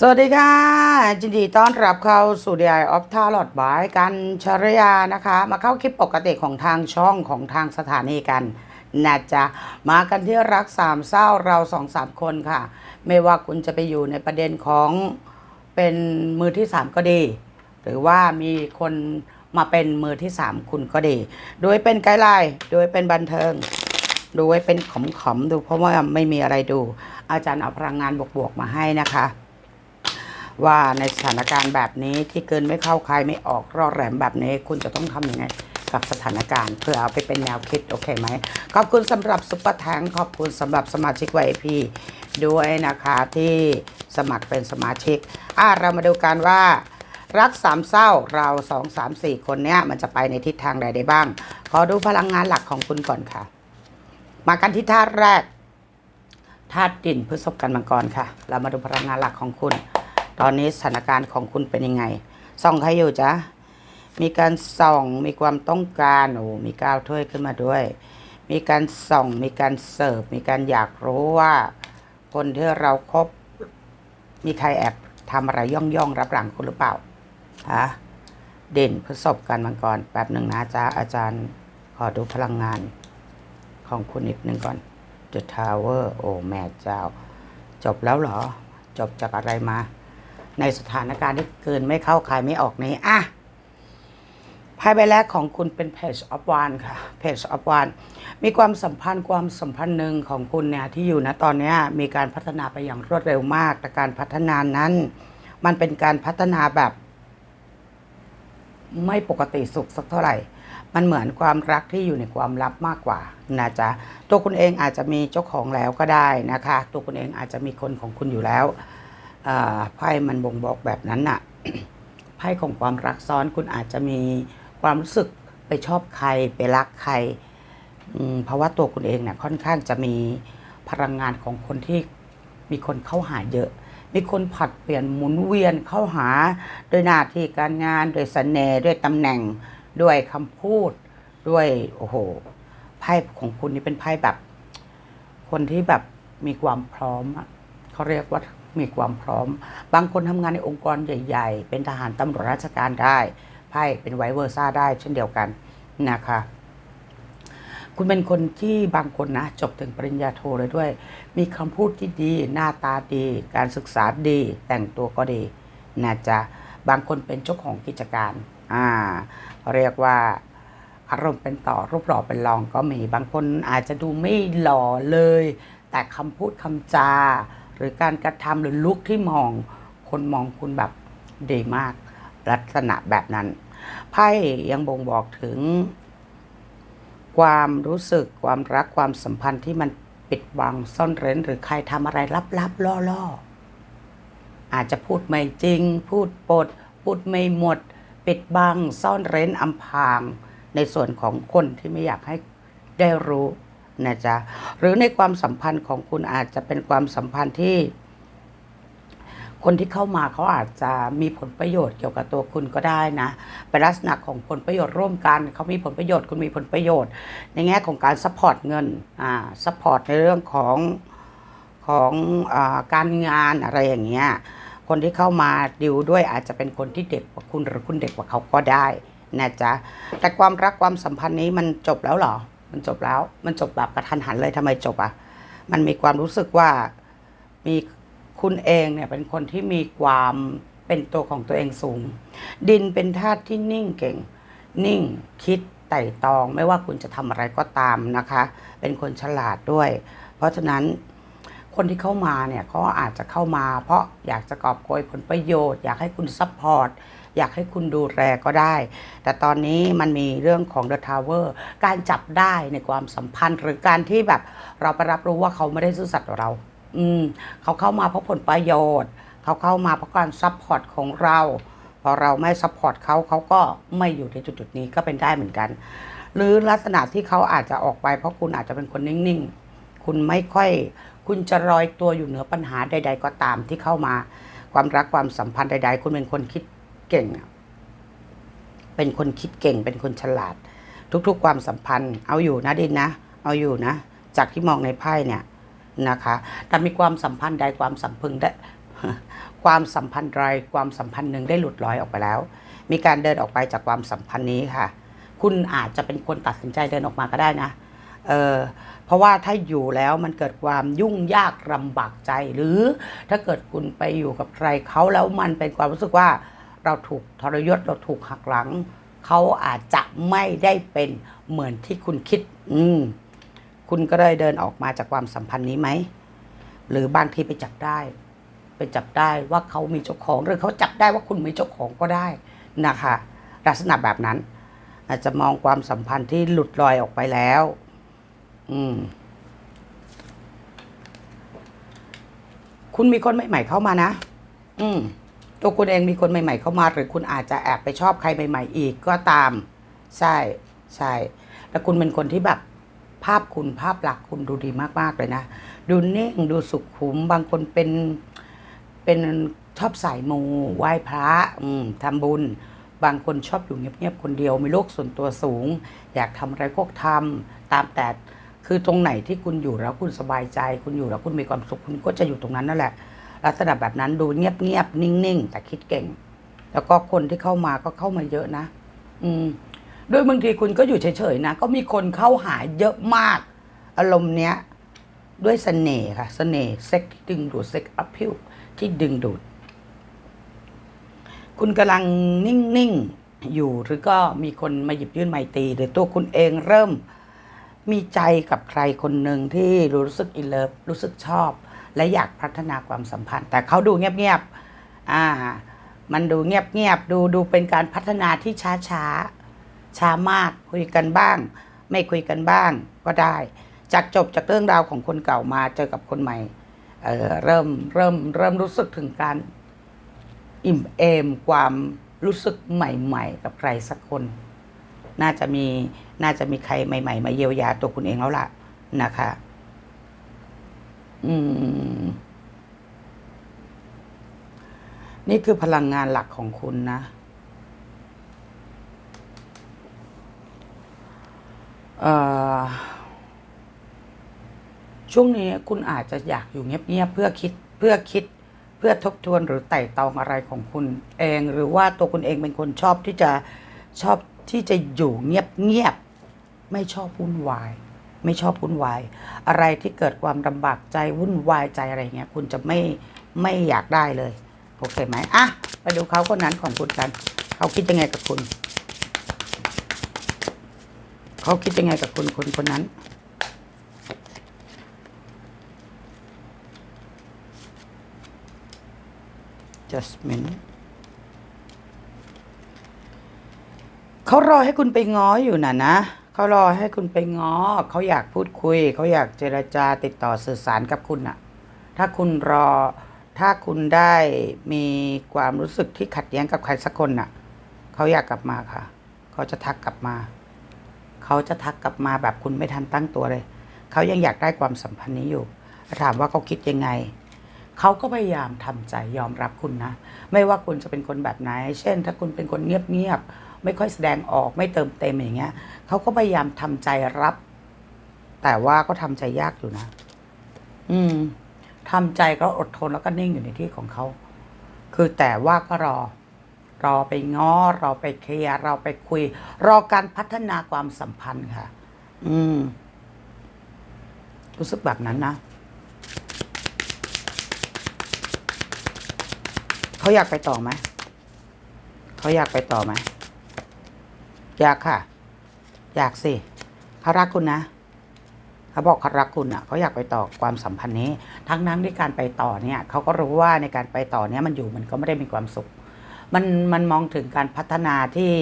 สวัสดีค่ะยินดีต้อนรับเข้าสู่ DI of t a r o t บายกันชรยานะคะ มาเข้าคลิปปกติของทางช่องของทางสถานีกันนะจ๊ะมากันที่รักสามเศร้าเราสองสามคนค่ะ ไม่ว่าคุณจะไปอยู่ในประเด็นของเป็นมือที่สามก็ดี หรือว่ามีคนมาเป็นมือที่สามคุณก็ดี โดยเป็นไกด์ไลน์โดยเป็นบันเทิงดูไว้เป็นขำๆดูเพราะว่าไม่มีอะไรดู อาจารย์เอาพลังงานบวกๆมาให้นะคะ ว่าในสถานการณ์แบบนี้ที่เกินไม่เข้าใครไม่ออกรอดแหลมแบบนี้ คุณจะต้องทำยังไงกับสถานการณ์เพื่อเอาไปเป็นแนวคิด โอเคไหม ขอบคุณสำหรับซุปเปอร์แทงขอบคุณสำหรับสมาชิก VIP ด้วยนะคะที่สมัครเป็นสมาชิกอะเรามาดูกันว่ารักสามเศร้าเราสองสามสี่คนเนี้ยมันจะไปในทิศทางใดได้บ้าง ขอดูพลังงานหลักของคุณก่อนค่ะ มากันที่ธาตุแรกธาตุดินพฤษภกันมังกรค่ะ เรามาดูพลังงานหลักของคุณ ตอนนี้สถานการณ์ของคุณเป็นยังไง ส่องใครอยู่จ๊ะ มีการส่อง มีความต้องการ โอ้มีก้าวถ้วยขึ้นมาด้วย มีการส่อง มีการเสิร์ฟ มีการอยากรู้ว่า คนที่เราครบ มีใครแอบทำอะไรย่องย่องรับหลังคุณหรือเปล่า ฮะ เด่นพฤษภกันมังกรแป๊บหนึ่งนะจ๊ะอาจารย์ขอดูพลังงานของคุณนิดนึงก่อน The Tower โอ้แม่เจ้า จบแล้วเหรอ จบจากอะไรมา ในสถานการณ์ที่เกินไม่เข้าใครไม่ออกนี้อะไพ่ใบแรกของคุณเป็น Page of One ค่ะ Page of One มีความสัมพันธ์ความสัมพันธ์หนึ่งของคุณเนี่ยที่อยู่นะตอนนี้มีการพัฒนาไปอย่างรวดเร็วมาก แต่การพัฒนานั้น มันเป็นการพัฒนาแบบ ไม่ปกติสุขสักเท่าไหร่ มันเหมือนความรักที่อยู่ในความลับมากกว่านะจ๊ะตัวคุณเองอาจจะมีเจ้าของแล้วก็ได้นะคะ ตัวคุณเองอาจจะมีคนของคุณอยู่แล้ว ไพ่มันบ่งบอกแบบนั้นน่ะไพ่ของความรักซ้อนคุณอาจจะมีความรู้สึกไปชอบใครไปรักใครเพราะว่าตัวคุณเองเนี่ยค่อนข้างจะมีพลังงานของคนที่มีคนเข้าหาเยอะ มีคนผัดเปลี่ยนหมุนเวียนเข้าหาโดยหน้าที่การงานด้วยเสน่ห์ด้วยตำแหน่งด้วยคำพูดด้วยโอ้โหไพ่ของคุณนี่เป็นไพ่แบบ คนที่แบบมีความพร้อมอะเขาเรียกว่า มีความพร้อม บางคนทำงานในองค์กรใหญ่ ๆ เป็นทหารตำรวจราชการได้ ไพ่เป็นไวเวอร์ซ่าได้เช่นเดียวกันนะคะคุณเป็นคนที่บางคนนะจบถึงปริญญาโทเลยด้วย มีคำพูดที่ดี หน้าตาดี การศึกษาดี แต่งตัวก็ดีนะจ๊ะบางคนเป็นเจ้าของกิจการอ่าเรียกว่าอารมณ์เป็นต่อรูปหล่อเป็นรองก็มี บางคนอาจจะดูไม่หล่อเลย แต่คำพูดคำจา หรือการกระทำหรือลุกที่มองคนมองคุณแบบดีมาก ลักษณะแบบนั้นไพ่ยังบ่งบอกถึง ความรู้สึกความรักความสัมพันธ์ที่มันปิดบังซ่อนเร้น หรือใครทำอะไรลับๆล่อๆอาจจะพูดไม่จริง พูดปด พูดไม่หมด ปิดบังซ่อนเร้นอำพรางในส่วนของคนที่ไม่อยากให้ได้รู้ นะจ๊ะหรือในความสัมพันธ์ของคุณอาจจะเป็นความสัมพันธ์ที่คนที่เข้ามาเขาอาจจะมีผลประโยชน์เกี่ยวกับตัวคุณก็ได้นะเป็นลักษณะของผลประโยชน์ร่วมกันเขามีผลประโยชน์คุณมีผลประโยชน์ ในแง่ของการซัพพอร์ตเงินอ่าซัพพอร์ตในเรื่องของของอการงานอะไรอย่างเงี้ยคนที่เข้ามาดิวด้วยอาจจะเป็นคนที่เด็กกว่าคุณหรือคุณเด็กกว่าเขาก็ได้นะจ๊ะแต่ความรักความสัมพันธ์นี้มันจบแล้วหรอ มันจบแล้ว มันจบแบบกระทันหันเลยทำไมจบอะมันมีความรู้สึกว่ามีคุณเองเนี่ยเป็นคนที่มีความเป็นตัวของตัวเองสูง ดินเป็นธาตุที่นิ่งเก่ง นิ่งคิดไต่ตอง ไม่ว่าคุณจะทำอะไรก็ตามนะคะ เป็นคนฉลาดด้วย เพราะฉะนั้นคนที่เข้ามาเนี่ยเขาอาจจะเข้ามา เพราะอยากจะกอบโกยผลประโยชน์ อยากให้คุณซัพพอร์ต อยากให้คุณดูแลก็ได้ แต่ตอนนี้มันมีเรื่องของ The Tower การจับได้ในความสัมพันธ์ หรือการที่แบบเราไปรับรู้ว่าเขาไม่ได้ซื่อสัตย์ต่อเรา อืม เขาเข้ามาเพราะผลประโยชน์ เขาเข้ามาเพราะการซัพพอร์ตของเราพอเราไม่ซัพพอร์ตเขาเขาก็ไม่อยู่ในจุดๆนี้ก็เป็นได้เหมือนกัน หรือลักษณะที่เขาอาจจะออกไปเพราะคุณอาจจะเป็นคนนิ่งๆ คุณไม่ค่อย คุณจะลอยตัวอยู่เหนือปัญหาใด ๆ ก็ตามที่เข้ามา ความรักความสัมพันธ์ใด ๆ คุณเป็นคนคิด เก่ง เป็นคนคิดเก่ง เป็นคนฉลาด ทุกๆ ความสัมพันธ์ เอาอยู่นะดินนะ เอาอยู่นะ จากที่มองในไพ่เนี่ยนะคะ แต่มีความสัมพันธ์ใดความสัมพึงได้ความสัมพันธ์ใดความสัมพันธ์หนึ่งได้หลุดลอยออกไปแล้ว มีการเดินออกไปจากความสัมพันธ์นี้ค่ะ คุณอาจจะเป็นคนตัดสินใจเดินออกมาก็ได้นะเออเพราะว่าถ้าอยู่แล้วมันเกิดความยุ่งยากลำบากใจ หรือถ้าเกิดคุณไปอยู่กับใครเขาแล้วมันเป็นความรู้สึกว่า เราถูกทรยศเราถูกหักหลัง เขาอาจจะไม่ได้เป็นเหมือนที่คุณคิด อืม คุณก็เลยเดินออกมาจากความสัมพันธ์นี้ไหม หรือบางทีไปจับได้ ไปจับได้ว่าเขามีเจ้าของ หรือเขาจับได้ว่าคุณมีเจ้าของก็ได้นะคะ ลักษณะแบบนั้น อาจจะมองความสัมพันธ์ที่หลุดลอยออกไปแล้ว อืมคุณมีคนใหม่ๆเข้ามานะ อืม ตัวคุณเองมีคนใหม่ ๆ เข้ามา หรือคุณอาจจะแอบไปชอบใครใหม่ ๆ อีกก็ตาม ใช่ใช่แล้วคุณเป็นคนที่แบบภาพคุณภาพลักษณ์คุณดูดีมาก ๆ เลยนะ ดูนิ่งดูสุขุม บางคนเป็นเป็นชอบสายมูไหว้พระอืมทำบุญ บางคนชอบอยู่เงียบๆคนเดียว มีโลกส่วนตัวสูง อยากทำอะไรก็ทำตามแต่คือตรงไหนที่คุณอยู่แล้วคุณสบายใจ คุณอยู่แล้วคุณมีความสุขคุณก็จะอยู่ตรงนั้นนั่นแหละ ลักษณะแบบนั้นดูเงียบๆนิ่งๆ แต่คิดเก่ง แล้วก็คนที่เข้ามาก็เข้ามาเยอะนะ อืมด้วยบางทีคุณก็อยู่เฉยๆนะ ก็มีคนเข้าหาเยอะมาก อารมณ์เนี้ย ด้วยเสน่ห์ค่ะเสน่ห์เซ็กที่ดึงดูดเซ็กอัพพิวที่ดึงดูด คุณกำลังนิ่งๆ อยู่หรือก็มีคนมาหยิบยื่นไมตีหรือตัวคุณเองเริ่มมีใจกับใครคนหนึ่งที่รู้สึกอินเลิฟรู้สึกชอบ และอยากพัฒนาความสัมพันธ์ แต่เขาดูเงียบๆอ่า มันดูเงียบๆดูดูเป็นการพัฒนาที่ช้าช้าๆช้ามากคุยกันบ้าง ไม่คุยกันบ้างก็ได้ จากจบจากเรื่องราวของคนเก่ามาเจอกับคนใหม่เเริ่มเริ่มเริ่มรู้สึกถึงการอิ่มเอมความรู้สึกใหม่ ๆ กับใครสักคน น่าจะมีน่าจะมีใครใหม่ ๆ มาเยียวยาตัวคุณเองแล้วล่ะนะคะ นี่คือพลังงานหลักของคุณนะ ช่วงนี้คุณอาจจะอยากอยู่เงียบๆเพื่อคิดเพื่อคิดเพื่อทบทวนหรือไต่ตองอะไรของคุณเอง หรือว่าตัวคุณเองเป็นคนชอบที่จะชอบที่จะอยู่เงียบๆไม่ชอบวุ่นวาย ไม่ชอบวุ่นวาย อะไรที่เกิดความลำบากใจวุ่นวายใจอะไรเงี้ยคุณจะไม่ไม่อยากได้เลย โอเคไหมอะไปดูเขาคนนั้นของคุณกัน เขาคิดยังไงกับคุณ เขาคิดยังไงกับคุณคนคนนั้น Jasmine เขารอให้คุณไปง้ออยู่น่ะนะ เขารอให้คุณไปง้อเขาอยากพูดคุย เขาอยากเจรจาติดต่อสื่อสารกับคุณน่ะถ้าคุณรอ ถ้าคุณได้มีความรู้สึกที่ขัดแย้งกับใครสักคนน่ะเขาอยากกลับมาค่ะ เขาจะทักกลับมา เขาจะทักกลับมาแบบคุณไม่ทันตั้งตัวเลย เขายังอยากได้ความสัมพันธ์นี้อยู่ ถามว่าเขาคิดยังไงเขาก็พยายามทำใจยอมรับคุณนะ ไม่ว่าคุณจะเป็นคนแบบไหน เช่น ถ้าคุณเป็นคนเงียบๆ ไม่ค่อยแสดงออกไม่เติมเต็มอย่างเงี้ยเขาก็พยายามทำใจรับ แต่ว่าก็ทำใจยากอยู่นะ อืมทำใจก็อดทนแล้วก็นิ่งอยู่ในที่ของเขาคือแต่ว่าก็รอ รอไปง้อรอไปเคลียร์รอไปคุย รอการพัฒนาความสัมพันธ์ค่ะ อืม รู้สึกแบบนั้นนะเขาอยากไปต่อไหมเขาอยากไปต่อไหม อยากค่ะ อยากสิเขารักคุณนะเขาบอกเขารักคุณอะเขาอยากไปต่อความสัมพันธ์นี้ ทั้งนั้นที่การไปต่อเนี่ยเขาก็รู้ว่าในการไปต่อเนี่ยมันอยู่มันก็ไม่ได้มีความสุข มันมันมองถึงการพัฒนาที่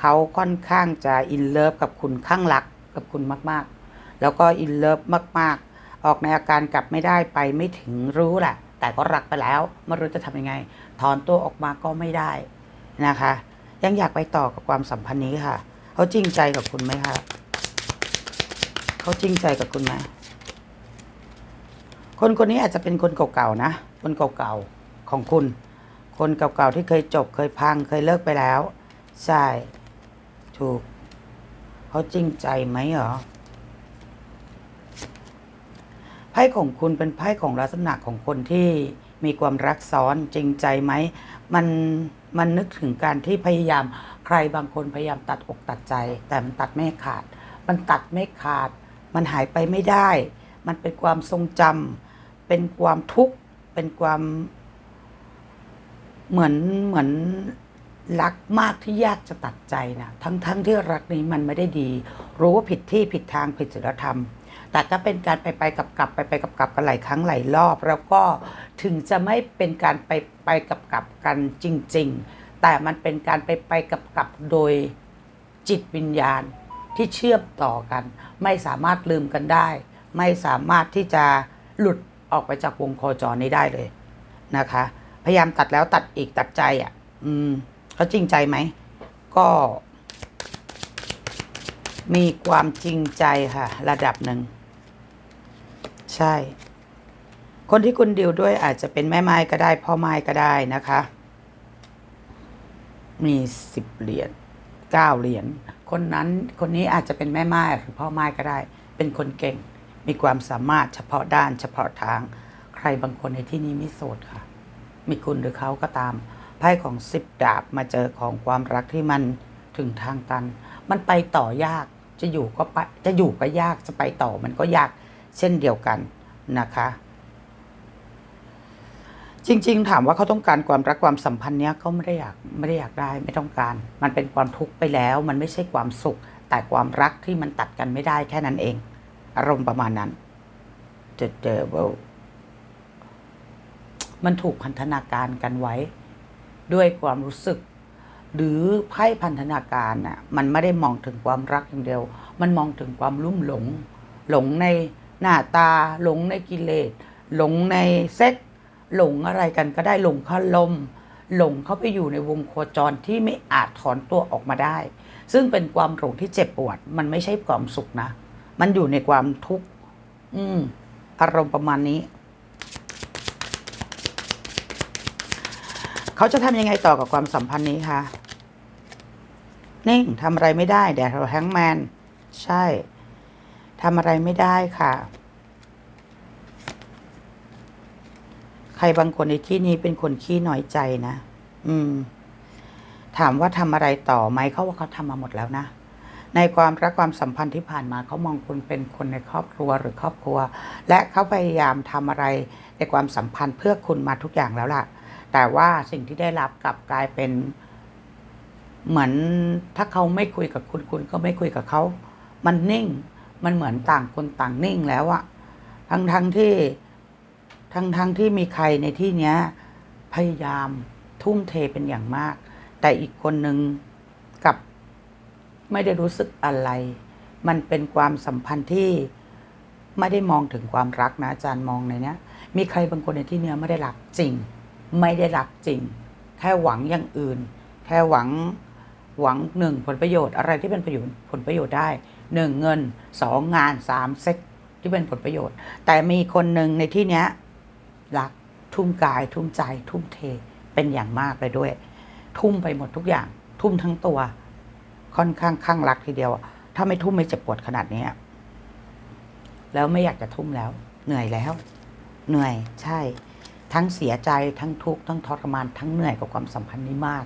เขาค่อนข้างจะอินเลิฟกับคุณข้างรักกับคุณมากๆ แล้วก็อินเลิฟมาก ๆ ออกในอาการกลับไม่ได้ไปไม่ถึงรู้แหละแต่ก็รักไปแล้วไม่รู้จะทำยังไง ถอนตัวออกมาก็ไม่ได้นะคะ ยังอยากไปต่อกับความสัมพันธ์นี้ค่ะ เขาจริงใจกับคุณไหมคะเขาจริงใจกับคุณไหมคนคนนี้อาจจะเป็นคนเก่าๆนะ คนเก่าๆของคุณ คนเก่าๆที่เคยจบเคยพังเคยเลิกไปแล้ว ใช่ ถูก เขาจริงใจไหมเหรอไพ่ของคุณเป็นไพ่ของลักษณะของคนที่มีความรักซ้อนจริงใจไหม มัน มันนึกถึงการที่พยายามใครบางคนพยายามตัดอกตัดใจ แต่มันตัดไม่ขาด มันตัดไม่ขาด มันหายไปไม่ได้ มันเป็นความทรงจำเป็นความทุกข์ เป็นความเหมือนเหมือนรักมากที่ยากจะตัดใจนะทั้งทั้งที่รักนี้มันไม่ได้ดี รู้ว่าผิดที่ผิดทางผิดศีลธรรม แต่ก็เป็นการไปไปกับกลับไปไปกับกลับกันหลายครั้งหลายรอบ แล้วก็ถึงจะไม่เป็นการไปไปกับกลับกันจริง ๆ แต่มันเป็นการไปไปกับกลับโดยจิตวิญญาณที่เชื่อมต่อกัน ไม่สามารถลืมกันได้ ไม่สามารถที่จะหลุดออกไปจากวงโคจรนี้ได้เลยนะคะ พยายามตัดแล้วตัดอีกตัดใจอะ อืมเขาจริงใจไหมก็ มีความจริงใจค่ะ ระดับหนึ่ง ใช่ คนที่คุณดิวด้วยอาจจะเป็นแม่ไม้ก็ได้พ่อไม้ก็ได้นะคะ มีสิบเหรียญเก้าเหรียญคนนั้นคนนี้อาจจะเป็นแม่ไม้หรือพ่อไม้ก็ได้ เป็นคนเก่ง มีความสามารถเฉพาะด้านเฉพาะทาง ใครบางคนในที่นี้ไม่โสดค่ะ มีคุณหรือเขาก็ตามไพ่ของสิบดาบมาเจอของความรักที่มันถึงทางตัน มันไปต่อยาก จะอยู่ก็ไปจะอยู่ก็ยากจะไปต่อมันก็ยากเช่นเดียวกันนะคะ จริง ๆ ถามว่าเขาต้องการความรักความสัมพันธ์เนี้ยเขาไม่ได้อยากไม่ได้อยากได้ไม่ต้องการ มันเป็นความทุกข์ไปแล้ว มันไม่ใช่ความสุข แต่ความรักที่มันตัดกันไม่ได้แค่นั้นเอง อารมณ์ประมาณนั้นเจอเจอว่ามันถูกพันธนาการกันไว้ ด้วยความรู้สึก หรือไพ่พันธนาการน่ะมันไม่ได้มองถึงความรักอย่างเดียว มันมองถึงความลุ่มหลง หลงในหน้าตา หลงในกิเลส หลงในเซ็กหลงอะไรกันก็ได้หลงคารมหลงเข้าไปอยู่ในวงโคจรที่ไม่อาจถอนตัวออกมาได้ ซึ่งเป็นความหลงที่เจ็บปวด มันไม่ใช่ความสุขนะ มันอยู่ในความทุกข์อืมอารมณ์ประมาณนี้ เขาจะทำยังไงต่อกับความสัมพันธ์นี้คะนิ่งทำอะไรไม่ได้แดดเราแฮงแมนใช่ทำอะไรไม่ได้ค่ะ ใครบางคนในที่นี้เป็นคนขี้น้อยใจนะ อืม ถามว่าทำอะไรต่อไหมเขาว่าเขาทำมาหมดแล้วนะในความรักความสัมพันธ์ที่ผ่านมาเขามองคุณเป็นคนในครอบครัวหรือครอบครัว และเขาพยายามทำอะไรในความสัมพันธ์เพื่อคุณมาทุกอย่างแล้วล่ะ แต่ว่าสิ่งที่ได้รับกลับกลายเป็น เหมือนถ้าเขาไม่คุยกับคุณคุณก็ไม่คุยกับเขา มันนิ่ง มันเหมือนต่างคนต่างนิ่งแล้วอะทั้งทั้งที่ ทั้งทั้งที่มีใครในที่เนี้ย พยายามทุ่มเทเป็นอย่างมาก แต่อีกคนหนึ่งกลับไม่ได้รู้สึกอะไร มันเป็นความสัมพันธ์ที่ไม่ได้มองถึงความรักนะอาจารย์มองในเนี้ย มีใครบางคนในที่เนี้ยไม่ได้รักจริง ไม่ได้รักจริง แค่หวังอย่างอื่น แค่หวังหวังหนึ่งผลประโยชน์อะไรที่เป็นประโยชน์ผลประโยชน์ได้หนึ่งเงินสองงานสามเซ็กที่เป็นผลประโยชน์ แต่มีคนหนึ่งในที่เนี้ยรักทุ่มกาย ทุ่มใจ ทุ่มเทเป็นอย่างมากเลยด้วย ทุ่มไปหมดทุกอย่าง ทุ่มทั้งตัว ค่อนข้างข้างรักทีเดียว ถ้าไม่ทุ่มไม่เจ็บปวดขนาดนี้แล้วไม่อยากจะทุ่มแล้ว เหนื่อยแล้ว เหนื่อยใช่ ทั้งเสียใจทั้งทุกข์ทั้งทรมานทั้งเหนื่อยกับความสัมพันธ์นี้มาก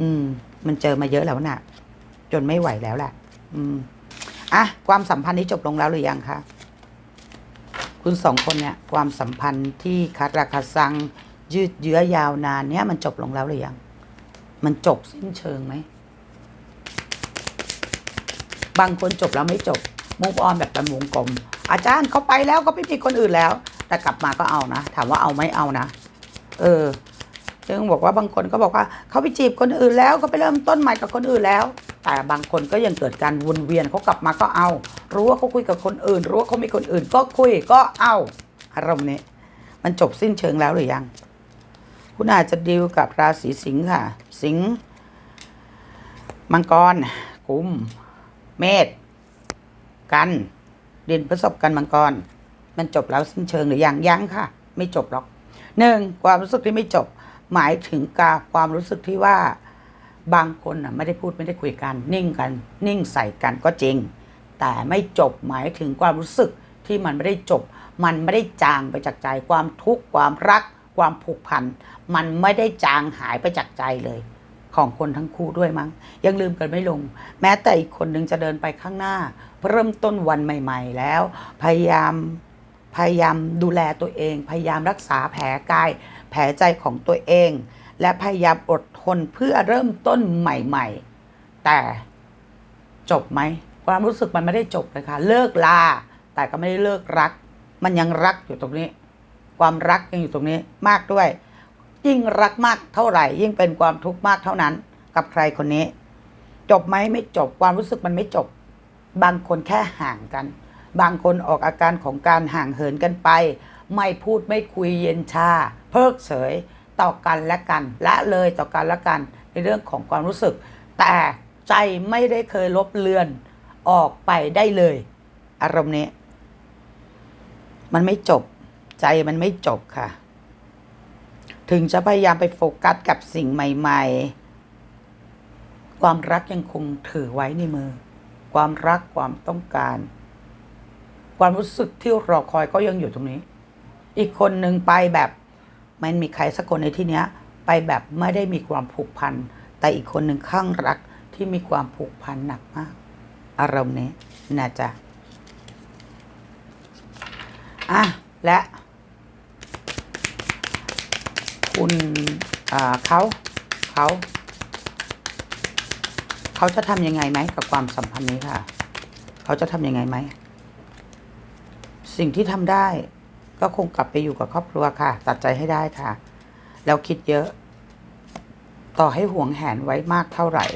อืม มันเจอมาเยอะแล้วน่ะ จนไม่ไหวแล้วแหละ อืมอะความสัมพันธ์นี้จบลงแล้วหรือยังคะคุณสองคนเนี่ย ความสัมพันธ์ที่คาราคาซัง ยืดเยื้อยาวนานเนี่ย มันจบลงแล้วหรือยัง มันจบสิ้นเชิงไหม บางคนจบแล้วไม่จบมุกออนแบบเป็นวงกลมอาจารย์เขาไปแล้วก็ไม่มีคนอื่นแล้ว แต่กลับมาก็เอานะ ถามว่าเอาไหมเอานะ เออซึ่งบอกว่าบางคนก็บอกว่าเขาไปจีบคนอื่นแล้วก็ไปเริ่มต้นใหม่กับคนอื่นแล้ว แต่บางคนก็ยังเกิดการวนเวียนเขากลับมาก็เอา รู้ว่าเขาคุยกับคนอื่น รู้ว่าเขามีคนอื่น ก็คุยก็เอาอารมณ์นี้ มันจบสิ้นเชิงแล้วหรือยัง คุณอาจจะดีลกับราศีสิงค์ค่ะ สิงห์มังกรกุม เมษกัน เด่นประสบกันมังกร มันจบแล้วสิ้นเชิงหรือยังยังค่ะ ไม่จบหรอกหนึ่งความรู้สึกที่ไม่จบ หมายถึงกาความรู้สึกที่ว่าบางคนน่ะไม่ได้พูดไม่ได้คุยกัน นิ่งกัน นิ่งใส่กันก็จริง แต่ไม่จบหมายถึงความรู้สึกที่มันไม่ได้จบ มันไม่ได้จางไปจากใจความทุกข์ความรักคความผูกพัน มันไม่ได้จางหายไปจากใจเลยของคนทั้งคู่ด้วยมั้ง ยังลืมกันไม่ลง แม้แต่อีกคนนึงจะเดินไปข้างหน้า เริ่มต้นวันใหม่ ๆ แล้ว พยายาม พยายามดูแลตัวเอง พยายามรักษาแผลกาย แผลใจของตัวเอง และพยายามอดทนเพื่อเริ่มต้นใหม่ ๆ แต่จบไหมความรู้สึกมันไม่ได้จบเลยค่ะ เลิกลาแต่ก็ไม่ได้เลิกรัก มันยังรักอยู่ตรงนี้ ความรักยังอยู่ตรงนี้มากด้วย ยิ่งรักมากเท่าไหร่ ยิ่งเป็นความทุกข์มากเท่านั้น กับใครคนนี้ จบไหมไม่จบความรู้สึกมันไม่จบ บางคนแค่ห่างกัน บางคนออกอาการของการห่างเหินกันไป ไม่พูดไม่คุยเย็นชา เพิกเฉยต่อกันและกัน ละเลยต่อกันและกันในเรื่องของความรู้สึก แต่ใจไม่ได้เคยลบเลือนออกไปได้เลย อารมณ์นี้ มันไม่จบ ใจมันไม่จบค่ะ ถึงจะพยายามไปโฟกัสกับสิ่งใหม่ ๆ ความรักยังคงถือไว้ในมือ ความรักความต้องการ ความรู้สึกที่รอคอยก็ยังอยู่ตรงนี้ อีกคนหนึ่งไปแบบไม่มีใครสักคนในที่เนี้ย ไปแบบไม่ได้มีความผูกพัน แต่อีกคนหนึ่งข้างรักที่มีความผูกพันหนักมาก อารมณ์นี้นะจ๊ะอะและ คุณเขาเขาเขาจะทำยังไงไหมกับความสัมพันธ์นี้ค่ะ เขาจะทำยังไงไหม สิ่งที่ทำได้ ก็คงกลับไปอยู่กับครอบครัวค่ะ ตัดใจให้ได้ค่ะ แล้วคิดเยอะ ต่อให้ห่วงแหนไว้มากเท่าไหร่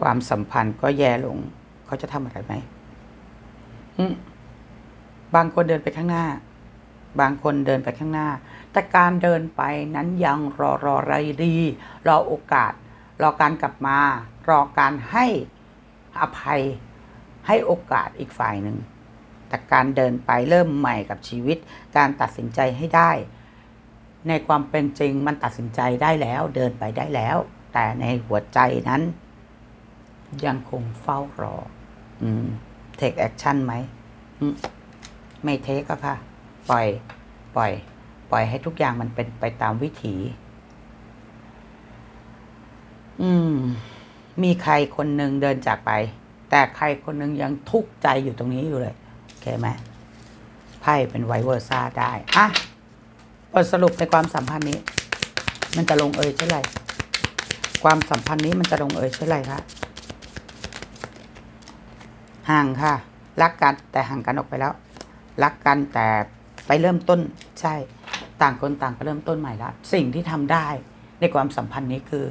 ความสัมพันธ์ก็แย่ลง เขาจะทำอะไรไหมอืมบางคนเดินไปข้างหน้า บางคนเดินไปข้างหน้า แต่การเดินไปนั้นยังรอรออะไรดี รอโอกาส รอการกลับมา รอการให้อภัยให้โอกาสอีกฝ่ายหนึ่ง แต่การเดินไปเริ่มใหม่กับชีวิต การตัดสินใจให้ได้ ในความเป็นจริงมันตัดสินใจได้แล้ว เดินไปได้แล้ว แต่ในหัวใจนั้น ยังคงเฝ้ารออืม take action ไหมอืมไม่เทคก็ค่ะ ปล่อย ปล่อย ปล่อยให้ทุกอย่างมันเป็นไปตามวิถี อืม มีใครคนหนึ่งเดินจากไป แต่ใครคนหนึ่งยังทุกข์ใจอยู่ตรงนี้อยู่เลย โอเคไหมไพ่เป็นไวเวอร์ซ่าได้ อะบทสรุปในความสัมพันธ์นี้ มันจะลงเอยเช่นไร ความสัมพันธ์นี้มันจะลงเอยเช่นไรคะ ห่างค่ะ รักกันแต่ห่างกันออกไปแล้ว รักกันแต่ไปเริ่มต้นใช่ ต่างคนต่างไปเริ่มต้นใหม่ละ สิ่งที่ทำได้ในความสัมพันธ์นี้คือ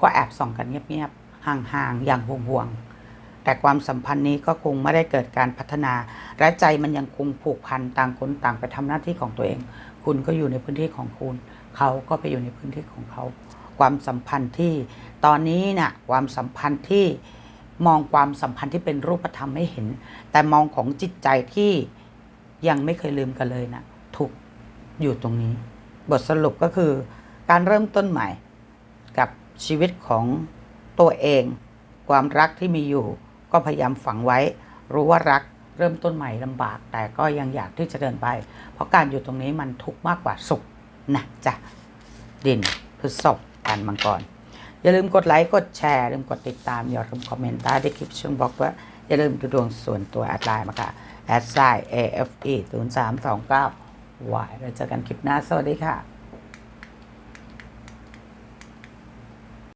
ก็แอบส่องกันเงียบๆ ห่างๆ อย่างห่วงๆ แต่ความสัมพันธ์นี้ก็คงไม่ได้เกิดการพัฒนา และใจมันยังคงผูกพันต่างคนต่างไปทำหน้าที่ของตัวเอง คุณก็อยู่ในพื้นที่ของคุณ เขาก็ไปอยู่ในพื้นที่ของเขา ความสัมพันธ์ที่ตอนนี้น่ะความสัมพันธ์ที่มองความสัมพันธ์ที่เป็นรูปธรรมไม่เห็น แต่มองของจิตใจที่ยังไม่เคยลืมกันเลยนะถูกอยู่ตรงนี้ บทสรุปก็คือการเริ่มต้นใหม่กับชีวิตของตัวเอง ความรักที่มีอยู่ ก็พยายามฝังไว้ รู้ว่ารัก เริ่มต้นใหม่ลำบาก แต่ก็ยังอยากที่จะเดินไป เพราะการอยู่ตรงนี้มันทุกข์มากกว่าสุขนะจ๊ะดินพฤษภการมังกร อย่าลืมกดไลค์กดแชร์ลืมกดติดตาม อย่าลืมคอมเมนต์ใต้ดคลิปช่องบล็อกว่าอย่าลืมดูดวงส่วนตัวแอดไลน์มาค่ะแอดไซน์ AFE 0329 y เราเจอกันคลิปหน้า สวัสดีค่ะ